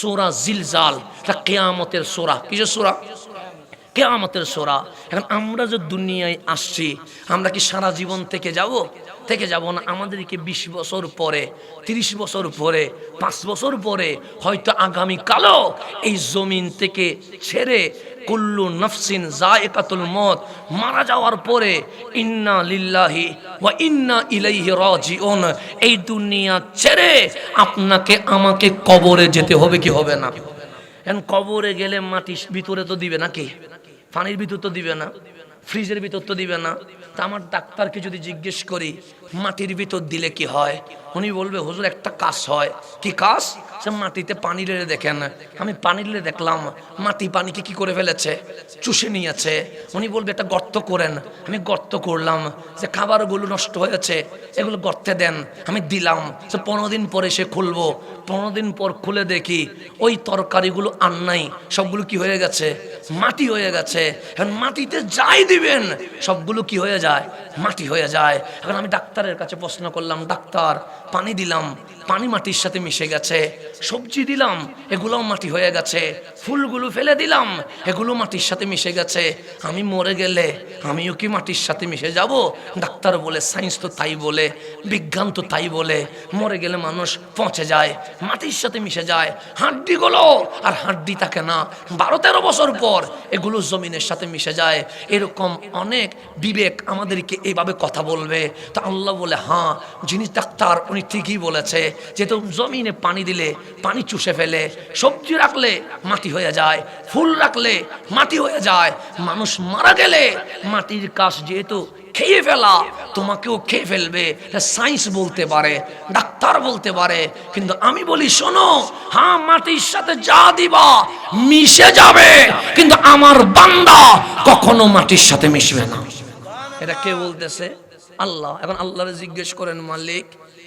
সোরা জিলজাল তা কেয়ামতের সোরা। কিসের সোরা? কেয়ামতের সোরা। এখন আমরা যে দুনিয়ায় আসছি, আমরা কি সারা জীবন থেকে যাব? থেকে যাব না, আমাদেরকে বিশ বছর পরে, তিরিশ বছর পরে, পাঁচ বছর পরে, হয়তো আগামী কালো এই জমিন থেকে ছেড়ে কুল্লু নফসিন জায়কাতুল মত মারা যাওয়ার পরে ইন্না লিল্লাহি ওয়া ইন্না ইলাইহি রাজিউন। এই দুনিয়া ছেড়ে আপনাকে, আমাকে কবরে যেতে হবে কি হবে না? এখন কবরে গেলে মাটি ভিতরে তো দিবে নাকি? পানির ভিতর তো দিবে না? ফ্রিজের ভিতর তো দিবে না? তা আমার ডাক্তারকে যদি জিজ্ঞেস করি, মাটির ভিতর দিলে কি হয়? উনি বলবে, হুজুর, একটা কাজ হয়। কি কাজ? সে মাটিতে পানি লেড়ে দেখেন আমি পানি লেড়ে দেখলাম, মাটি পানিকে কি করে ফেলেছে? চুষে নিয়েছে। উনি বলবে একটা গর্ত করেন। আমি গর্ত করলাম, যে খাবারগুলো নষ্ট হয়েছে, এগুলো গর্তে দেন। আমি দিলাম সে পনেরো দিন পরে সে খুলবো। পনেরো দিন পর খুলে দেখি, ওই তরকারিগুলো আর নাই। সবগুলো কি হয়ে গেছে? মাটি হয়ে গেছে। এখন মাটিতে যাই দিবেন, সবগুলো কি হয়ে যায়? মাটি হয়ে যায়। এখন আমি ডাক্তারের কাছে প্রশ্ন করলাম, ডাক্তার, পানি দিলাম। পানি মাটির সাথে মিশে গেছে। সবজি দিলাম, এগুলোও মাটি হয়ে গেছে। ফুলগুলো ফেলে দিলাম, এগুলো মাটির সাথে মিশে গেছে। আমি মরে গেলে আমিও কি মাটির সাথে মিশে যাব? ডাক্তার বলে সায়েন্স তো তাই বলে, বিজ্ঞান তো তাই বলে। মরে গেলে মানুষ পচে যায়, মাটির সাথে মিশে যায়। হাড্ডিগুলো আর হাড্ডি থাকে না। বারো তেরো বছর পর এগুলো জমিনের সাথে মিশে যায়। এরকম অনেক বিবেক আমাদেরকে এইভাবে কথা বলবে। তা আল্লাহ বলে হ্যাঁ যিনি ডাক্তার, উনি ঠিকই বলেছে যেহেতু জমিনে পানি দিলে পানি চুষে ফেলে, সবজি রাখলে মাটি হয়ে যায়, ফুল রাখলে মাটি হয়ে যায়। মানুষ মারা গেলে মাটির কাজ যেহেতু খেয়ে ফেলা, তোমাকেও খেয়ে ফেলবে। সায়েন্স বলতে পারে, ডাক্তার বলতে পারে। কিন্তু আমি বলি, শোনো হ্যাঁ মাটির সাথে যা দিবা মিশে যাবে। কিন্তু আমার বান্দা কখনো মাটির সাথে মিশবে না। এটা কে বলতেছে? আল্লাহ। এখন আল্লাহরে জিজ্ঞেস করেন, মালিক,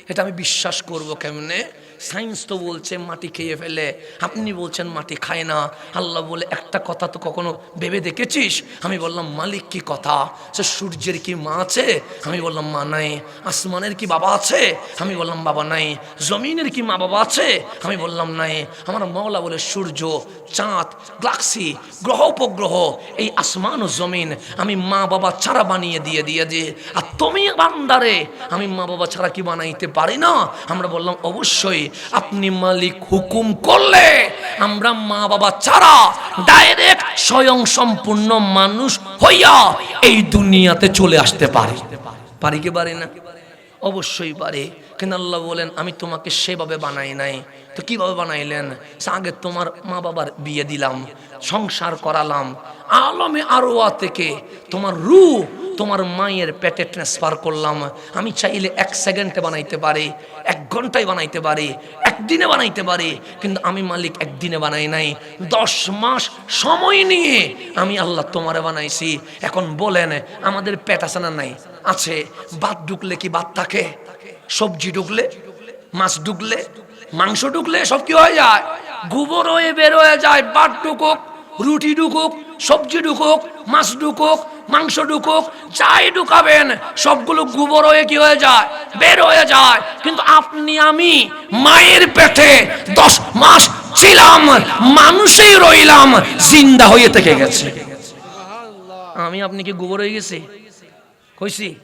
এটা আমি বিশ্বাস করব কেমনে? সায়েন্স তো বলছে মাটি খেয়ে ফেলে। আপনি বলছেন মাটি খায় না। আল্লাহ বলে, একটা কথা তো কখনো ভেবে দেখেছিস? আমি বললাম, মালিক কি কথা? সে সূর্যের কি মা আছে? আমি বললাম, মা নাই। আসমানের কি বাবা আছে? আমি বললাম, বাবা নাই। জমিনের কি মা বাবা আছে? আমি বললাম, নাই। আমার মৌলা বলে, সূর্য, চাঁদ গ্লাক্সি গ্রহ, উপগ্রহ, এই আসমান ও জমিন আমি মা বাবা ছাড়া বানিয়ে দিয়ে দিয়ে দিয়ে আর তুমি বান্দারে, আমি মা বাবা ছাড়া কি বানাইতে পারি না? আমরা বললাম, অবশ্যই। আপনি মালিক হুকুম করলে আমরা মা বাবা ছাড়া ডাইরেক্ট স্বয়ং সম্পূর্ণ মানুষ হইয়া এই দুনিয়াতে চলে আসতে পারি। পারি কি পারি না? অবশ্যই পারে। কিন্তু আল্লাহ বলেন, আমি তোমাকে সেভাবে বানাই নাই। তো কীভাবে বানাইলেন? আগে তোমার মা বাবার বিয়ে দিলাম, সংসার করালাম, আলমে আরোয়া থেকে তোমার রু তোমার মায়ের পেটে ট্রান্সফার করলাম। আমি চাইলে এক সেকেন্ডে বানাইতে পারি, এক ঘন্টায় বানাইতে পারি, একদিনে বানাইতে পারি, কিন্তু আমি মালিক একদিনে বানাই নাই। দশ মাস সময় নিয়ে আমি আল্লাহ তোমারে বানাইছি। এখন বলেন, আমাদের পেট আছে না নাই? আছে। বাদ ঢুকলে কি বাদ থাকে? সবজি ঢুকলে মাছ ঢুকলে মাংস ঢুকলে সব কি হয়ে যায়? গোবর হয়ে বের হয়ে যায় ভাত ঢুকুক, রুটি ঢুকুক, সবজি ঢুকুক, মাছ ঢুকুক, মাংস ঢুকুক, যাই ঢুকাবেন, সবগুলো গোবর হয়ে কি হয়ে যায়? বের হয়ে যায়। কিন্তু আপনি, আমি, মায়ের পেটে দশ মাস ছিলাম, মানুষই রইলাম, জিন্দা হয়ে থেকে গেছে। আমি, আপনি কি গোবর হয়ে গেছি? কইছি?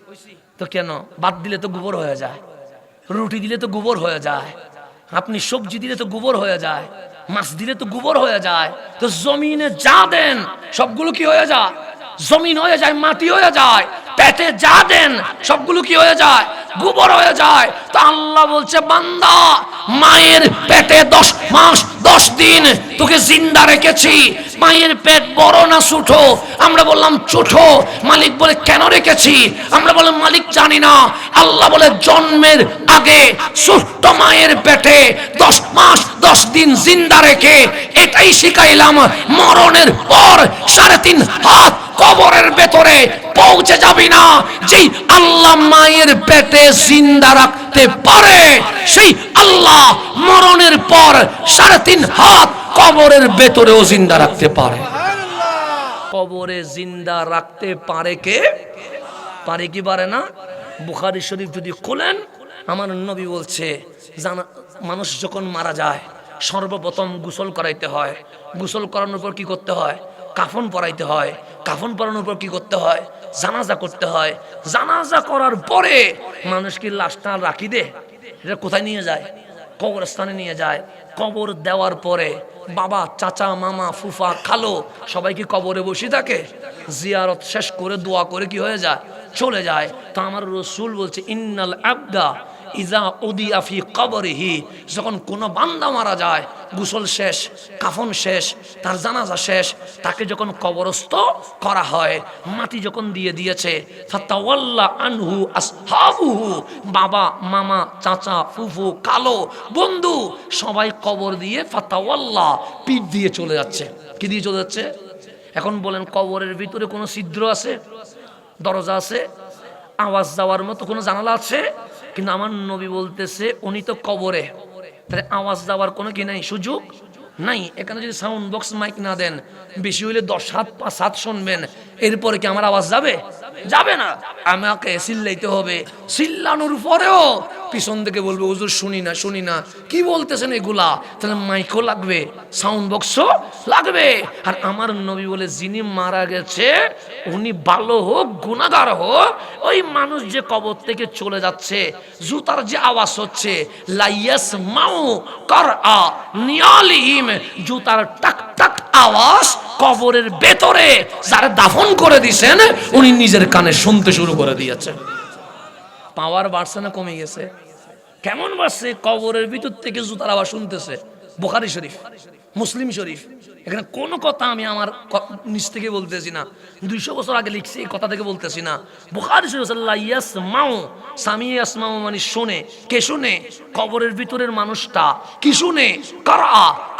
তো কেন? বাদ দিলে তো গোবর হয়ে যায়। রুটি দিলে তো গোবর হয়ে যায়। আপনি সবজি দিলে তো গোবর হয়ে যায়। মাছ দিলে তো গোবর হয়ে যায়। তো জমিনে যা দেন, সবগুলো কি হয়ে যায়? জমিন হয়ে যায়, মাটি হয়ে যায়। পেটে যা দেন, সবগুলো কি হয়ে যায়? গোবর হয়ে যায়। তো আল্লাহ বলছে, বান্দা, মায়ের পেটে দশ মাস, দশ দিন তোকে জিন্দা রেখেছি। মায়ের পেট বড় না ছোটো? আমরা বললাম, ছোটো। মালিক বলে, কেন রেখেছি? আমরা বললাম, মালিক জানি না। আল্লাহ বলে, জন্মের আগে ছোট্ট মায়ের পেটে দশ মাস, দশ দিন জিন্দা রেখে এটাই শিখাইলাম, মরণের পর সাড়ে তিন হাত কবরের ভেতরে পৌঁছে যাবি না। যেই আল্লাহ মায়ের পেটে জিন্দা রাখতে পারে, সেই আল্লাহ মরণের পর সাড়ে তিন হাত কবরের ভেতরেও জিন্দা রাখতে পারে। কবরে জিন্দা রাখতে পারে কে? পারে কি পারে না? বুখারি শরীফ যদি খোলেন, আমার নবী বলছে, জানা, মানুষ যখন মারা যায়, সর্বপ্রথম গোসল করাইতে হয়। গোসল করানোর পর কি করতে হয়? কাফন পরাইতে হয়। কাফন পরানোর পর কি করতে হয়? জানাজা করতে হয়। জানাজা করার পরে মানুষ কি লাশটা রাখি দে। এটা কোথায় নিয়ে যায়? কবরস্থানে নিয়ে যায়। কবর দেওয়ার পরে বাবা, চাচা, মামা, ফুফা, খালো সবাই কি কবরে বসে থাকে? জিয়ারত শেষ করে দোয়া করে কি হয়ে যায়? চলে যায়। তো আমার রসুল বলছে, ইন্নাল আবদা ইজা উদিয়াফি কবরিহি, যখন কোনো বান্দা মারা যায়, গোসল শেষ, কাফন শেষ, তার জানাজা শেষ, তাকে যখন কবরস্থ করা হয়, মাটি যখন দিয়ে দিয়েছে আনহু আসহাবুহু, বাবা, মামা, চাচা, ফুফু, কালো, বন্ধু, সবাই কবর দিয়ে ফাতাওয়াল্লা পিঠ দিয়ে চলে যাচ্ছে। কি দিয়ে চলে যাচ্ছে? এখন বলেন কবরের ভিতরে কোনো ছিদ্র আছে? দরজা আছে? আওয়াজ যাওয়ার মতো কোনো জানালা আছে? কিন্তু আমার নবী বলতেছে, উনি তো কবরে। তাহলে আওয়াজ যাওয়ার কোনো কি নাই? সুযোগ নাই? এখানে যদি সাউন্ড বক্স মাইক না দেন, বেশি হইলে দশ সাত পাঁচ সাত শুনবেন। এরপরে কি আমার আওয়াজ যাবে? যাবে না। আমাকে সিল্লাইতে হবে। সিল্লানোর পরেও পিছন থেকে বলবে, হুজুর শুনি না শুনি না। কি বলতেছেন এগুলা? তাহলে মাইকও লাগবে সাউন্ড বক্সও লাগবে। আর আমার নবী বলে, যিনি মারা গেছে, উনি ভালো হোক গুণাগার হোক, ওই মানুষ যে কবর থেকে চলে যাচ্ছে, জুতার যে আওয়াজ হচ্ছে, লাইয়াস মাউ কর আ নিয়ালিহিম। জুতার টাক টাক আওয়াজ কবরের ভেতরে, যারা দাফন করে দিছেন, উনি নিজের কানে শুনতে শুরু করে দিয়েছে পাওয়ার বাড়ছে না কমে গেছে? কেমন বাড়ছে? কবরের ভিতর থেকে জুতার আবার শুনতেছে। বোখারি শরীফ। মুসলিম শরীফ। এখানে কোনো কথা আমি আমার নিজ থেকে বলতেছি না। দুইশো বছর আগে লিখছি, এই কথা থেকে বলতেছি না। বুখারি মাও সামি ইয়াসমাও মানে শোনে। কে শুনে? কবরের ভিতরের মানুষটা। কি শুনে? কারা?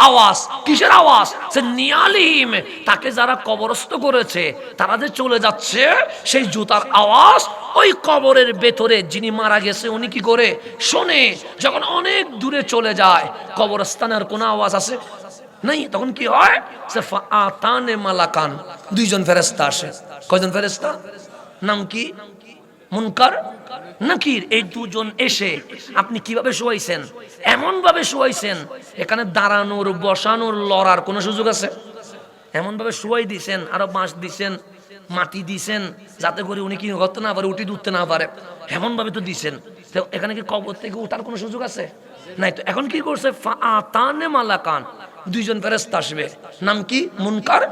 আওয়াজ। কিসের আওয়াজ? সে নিয়ালিম। তাকে যারা কবরস্থ করেছে, তারা যে চলে যাচ্ছে, সেই জুতার আওয়াজ ওই কবরের ভেতরে। যিনি মারা গেছে, উনি কি করে? শোনে। যখন অনেক দূরে চলে যায় কবরস্থানের কোনো আওয়াজ আছে নাই তখন কি হয় আতানে মালাকান দুইজন ফেরেস্তা আসে কয়জন ফেরেস্তা নাম কি মুনকার নাকির এই দুজন এসে আপনি কীভাবে শোয়াইছেন? এমন ভাবে শোয়াইছেন? এখানে দাঁড়ানোর, বসানোর, লড়ার কোনো সুযোগ আছে? এমন ভাবে শোয়াই দিছেন, আরও বাঁশ দিছেন, মাটি দিছেন, যাতে করে উনি কি করতে না পারে উঠি উঠতে না পারে। এমন ভাবে তো দিছেন। তো এখানে কি কবর থেকে উঠার কোনো সুযোগ আছে? নাই, তো এখন কি করছে? ফাআতানে মালাকান। দুইজন ফেরেস্তা আসবে। নাম কি? মুনকার?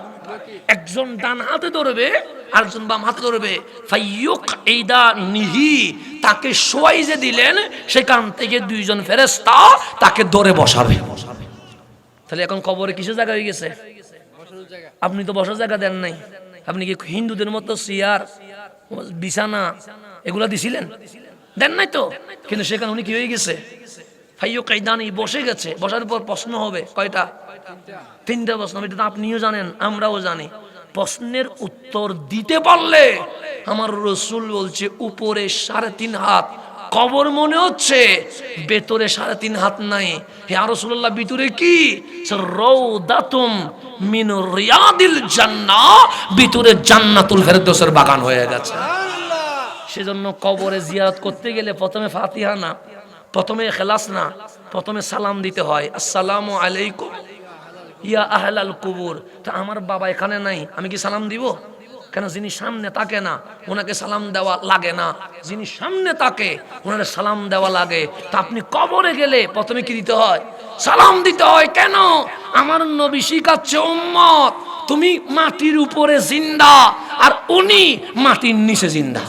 একজন ডান হাতে ধরবে, আরেকজন বাম হাতে ধরবে। ফাইয়ুক এইদা নিহি, তাকে শোয়াই যে দিলেন, সেখান থেকে দুইজন ফেরেস্তা তাকে ধরে বসাবে। তাহলে এখন কবরে কিসের জায়গা হয়ে গেছে? আপনি তো বসার জায়গা দেন নাই। আপনি কি হিন্দুদের মতো চেয়ার বিছানা, এগুলা দিছিলেন? দেন নাই তো? কিন্তু সেখানে উনি কি হয়ে গেছে? ফাইও কাইদানি বসে গেছে বসার পর প্রশ্ন হবে কয়টা? তিনটা প্রশ্ন এটা তো আপনিও জানেন আমরাও জানি। প্রশ্নের উত্তর দিতে পারলে আমার রসুল বলছে উপরে সাড়ে তিন হাত। কবর মনে হচ্ছে ভেতরে সাড়ে তিন হাত নাই। হে রসুল্লাহ ভিতরে কি? রৌদাতুম মিন রিয়াদিল জান্নাহ ভিতরে জান্নাতুল ফেরদৌসের বাগান হয়ে গেছে। সেজন্য কবরে জিয়ারত করতে গেলে প্রথমে ফাতিহা না। প্রথমে খেলাস না, প্রথমে সালাম দিতে হয়। আসসালামু আলাইকুম। ইয়া আহলাল কুবুর। তা আমার বাবা এখানে নাই, আমি কি সালাম দিব? কেন যিনি সামনে তাকে না, ওনাকে সালাম দেওয়া লাগে না। যিনি সামনে তাকে, ওনার সালাম দেওয়া লাগে। তা আপনি কবরে গেলে প্রথমে কি দিতে হয়? সালাম দিতে হয় কেন? আমার নবী শিখাচ্ছে, উম্মত, তুমি মাটির উপরে জিন্দা, আর উনি মাটির নিচে জিন্দা।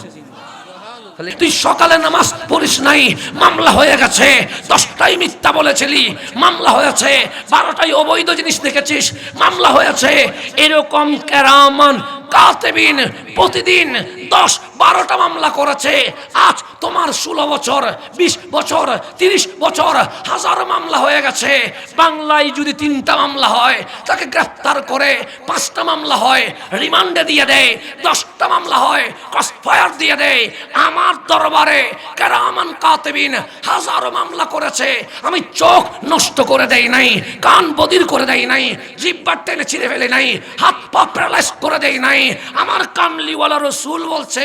তাহলে তুই সকালে নামাজ পড়িস নাই, মামলা হয়ে গেছে দশটাই মিথ্যা বলেছিলি, মামলা হয়েছে বারোটাই অবৈধ জিনিস দেখেছিস, মামলা হয়েছে, এরকম কেরামান কাতেবিন প্রতিদিন দশ বারোটা মামলা করেছে। আজ তোমার ষোলো বছর, বিশ বছর, তিরিশ বছর হাজার মামলা হয়ে গেছে। বাংলায় যদি তিনটা মামলা হয়, তাকে গ্রেফতার করে পাঁচটা মামলা হয়, রিমান্ডে দিয়ে দেয়। দশটা মামলা হয় ফায়ার দিয়ে দেয়। আমার দরবারে কেরামান কাতেবিন হাজারো মামলা করেছে। আমি চোখ নষ্ট করে দেই নাই, কান বদির করে দেই নাই জিব্বার টেনে ছিঁড়ে ফেলে নাই, হাত পা প্যারালাইজ করে দেই নাই। আমার আমার কামলিওয়ালা রসুল বলছে,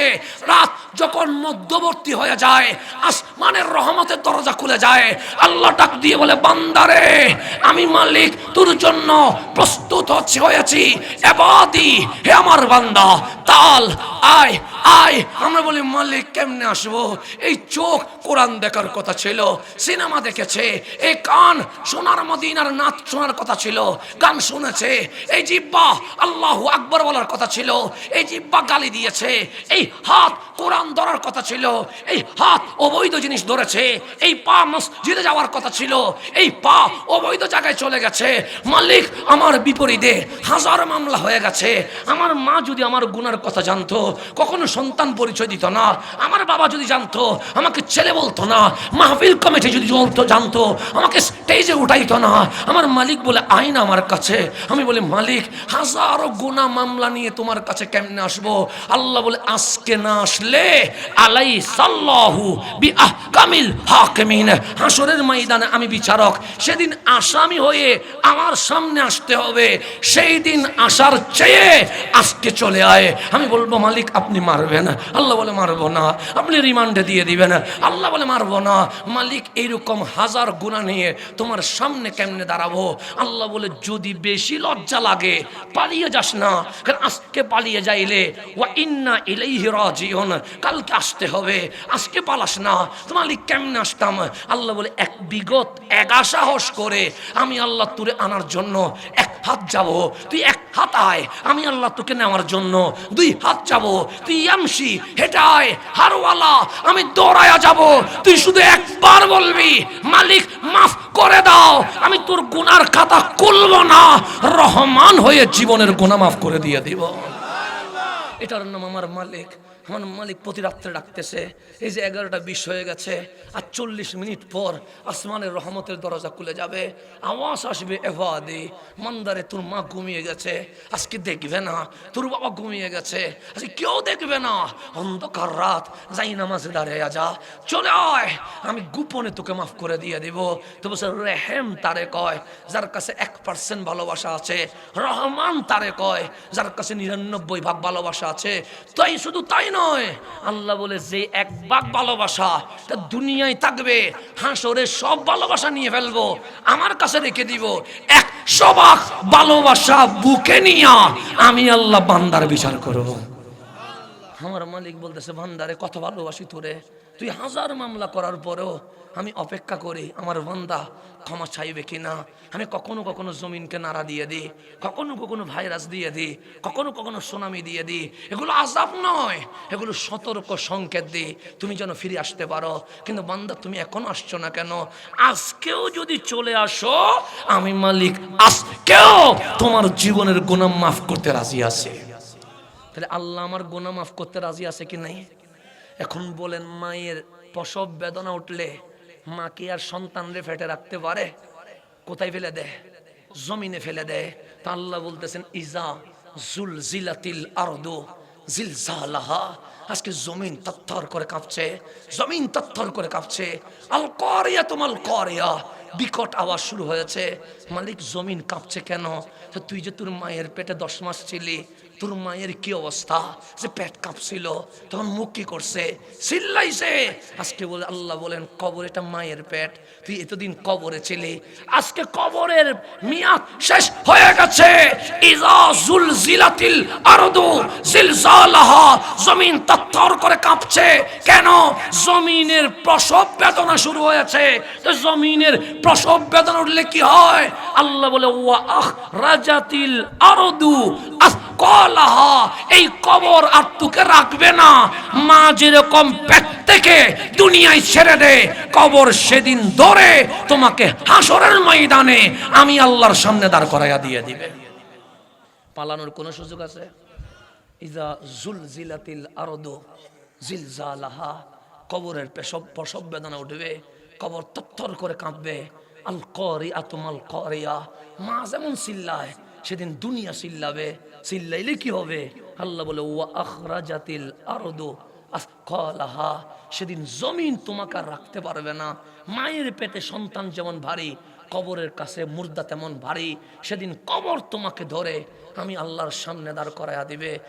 রাত যখন মধ্যবর্তী হয়ে যায়, আসমানের রহমতের দরজা খুলে যায়, আল্লাহ ডাক দিয়ে বলে, বান্দারে, আমি মালিক, তোর জন্য প্রস্তুত হচ্ছে, হয়েছি। এবাদি, হে আমার বান্দা, তাল, আয় আয়। আমরা বলি, মালিক, কেমনে আসব? এই চোখ কোরআন দেখার কথা ছিল, সিনেমা দেখেছে, এই কান সোনার মদিনার নাচ শোনার কথা ছিল, গান শুনেছে, এই জিব্বা আল্লাহ আকবর বলার কথা ছিল, এই জিব্বা গালি দিয়েছে। এই হাত কোরআন ধরার কথা ছিল, এই হাত অবৈধ জিনিস ধরেছে, এই পা মসজিদে যাওয়ার কথা ছিল, এই পা অবৈধ জায়গায় চলে গেছে। মালিক, আমার বিপরীতে হাজার মামলা হয়ে গেছে। আমার মা যদি আমার গুনার কথা জানতো, কখনো সন্তান পরিচয় দিত না। আমার বাবা যদি জানতো, আমাকে ছেলে বলতো না। মাহফিল কমিটি যদি বলতো, জানতো, আমাকে স্টেজে উঠাইতো না। আমার মালিক বলে, আইন আমার কাছে। আমি বলি, মালিক, হাজারো গুণা মামলা নিয়ে তোমার কাছে কেমনে আসব? আল্লাহ বলে, আজকে না আসলে আলাই সাল্লাহু বি আহকামিল হাকিমিন। হাসরের ময়দানে আমি বিচারক, সেদিন আসামি হয়ে আমার সামনে আসতে হবে। সেই দিন আসার চেয়ে আজকে চলে আয়। আমি বলব, মালিক, আপনি মারবেন আল্লাহ বলে, মারবো না। আপনি রিমান্ডে দিয়ে দিবেন। আল্লাহ বলে, মারবো না। মালিক, এইরকম হাজার গুণা নিয়ে তোমার সামনে কেমনে দাঁড়াবো? আল্লাহ বলে, যদি বেশি লজ্জা লাগে, পালিয়ে যাস না। কারণ আজকে পালিয়ে যাইলে ওয়া ইলাইহি রাজিউন। কালকে আসতে হবে, আজকে পালাস না। তোমার কেমনে আসতাম? আল্লাহ বলে, এক বিগত, এক সাহস করে আমি আল্লাহ তুলে আনার জন্য এক হাত যাব। তুই এক হাত আয়, আমি আল্লাহ তোকে নেওয়ার জন্য দুই হাত যাব। তুই আমসি হেটায় হারওয়ালা, আমি দৌড়ায়া যাব। তুই শুধু একবার বলবি, মালিক, মাফ করে দাও। আমি তোর গুনার খাতা খুলব না। রহমান হয়ে জীবনের গুনাহ মাফ করে দিয়ে দিব। এটার নাম আমার মালিক। আমার মালিক প্রতি রাত্রে ডাকতেছে, এই যে এগারোটা বিশ হয়ে গেছে আর চল্লিশ মিনিট পর আসমানের রহমতের দরজা খুলে যাবে, আওয়াজ আসবে এভাদি মন্দারে তোর মা ঘুমিয়ে গেছে, আজকে দেখবে না, তোর বাবা ঘুমিয়ে গেছে, আজকে কেউ দেখবে না, অন্ধকার রাত, যাই নামাজে দাঁড়িয়ে যা চলে আয়, আমি গোপনে তোকে মাফ করে দিয়ে দিব। তো বলছে রেহেম তারে কয়, যার কাছে এক পার্সেন্ট ভালোবাসা আছে, রহমান তারে কয়, যার কাছে নিরানব্বই ভাগ ভালোবাসা আছে, তাই শুধু তাই নয়। আল্লাহ বলে, যে এক বাক ভালোবাসা, তা দুনিয়ায় থাকবে। হাঁসরে সব ভালোবাসা নিয়ে ফেলব। আমার কাছে রেখে দিব। এক সবাক ভালোবাসা বুকে নিয়া আমি আল্লাহ বান্দার বিচার করব। আমার মালিক বলতেছে, বান্দারে, কত ভালোবাসি তোরে। তুই হাজার মামলা করার পরেও আমি অপেক্ষা করি, আমার বান্দা ক্ষমা চাইবে কিনা? আমি কখনো কখনো জমিনকে নাড়া দিয়ে দিই, কখনো কখনো ভাইরাস দিয়ে দিই, কখনো কখনো সুনামি দিয়ে দিই। এগুলো আজাব নয়, এগুলো সতর্ক সংকেত দিই, তুমি যেন ফিরে আসতে পারো। কিন্তু বান্দা, তুমি এখনও আসছো না কেন? আজকেও যদি চলে আসো, আমি মালিক, আজকেও তোমার জীবনের গুণাম মাফ করতে রাজি আছে। তাহলে আল্লাহ আমার গোনা মাফ করতে রাজি আছে কি নাই? এখন বলেন, মায়ের প্রসব বেদনা উঠলে মা কি আর সন্তানরে ফেটে রাখতে পারে? কোথায় ফেলে দেয়? জমিনে ফেলে দেয়। তা আল্লাহ বলতেছেন, ইজা জুল জিলাতিল আরদু জিলজালাহা। আজকে জমিন তত্থর করে কাঁপছে, জমিন তত্থর করে কাঁপছে। আল করিয়া তোমাল করিয়া। বিকট আওয়াজ শুরু হয়েছে। মালিক, জমিন কাঁপছে কেন? তুই যে তোর মায়ের পেটে দশ মাস ছিলি তোর মায়ের কি অবস্থা? যে পেট কাঁপছিল, তখন মুখ কি করছে? চিল্লাইছে। আজকে বলে, আল্লাহ বলেন, কবর এটা মায়ের পেট। তুই এতদিন কবরে ছিলি। আজকে কবরের মিয়াদ শেষ হয়ে গেছে। ইজা জুল জিলাতিল আরদু, জিলজালাহা, জমিন তত্তর করে কাঁপছে। কেন? জমিনের প্রসব বেদনা শুরু হয়েছে। তো জমিনের প্রসব বেদনা উঠলে কি হয়? আল্লাহ বলে, ওয়া আখ রাজাতিল আরদু কলাহা, এই কবর আর তোকে রাখবে না। মা যেরকম পেট থেকে দুনিয়ায় ছেড়ে দে কবর সেদিন ধরে তোমাকে হাসরের ময়দানে আমি আল্লাহর সামনে দাঁড় করাইয়া দিয়ে দিবে। পালানোর কোনো সুযোগ আছে? ইজা জুল জিলাতিল আরদু জিলজালাহা, কবরের পেশব প্রসব বেদনা উঠবে, কবর তত্তর করে কাঁপবে। আল করি আতমাল করিয়া মা যেমন চিল্লায় সেদিন দুনিয়া সিল্লাবে চিল্লাইলে কি হবে? আল্লাহ বলে, ওয়া আখরাজাতিল আরদু আসকলাহা। সেদিন জমিন তোমাকে রাখতে পারবে না। মায়ের পেটে সন্তান যেমন ভারী, কবরের কাছে মুর্দা তেমন ভারী। সেদিন কবর তোমাকে ধরে, আমি আল্লাহর সামনে দাঁড় করাইয়া দিবে।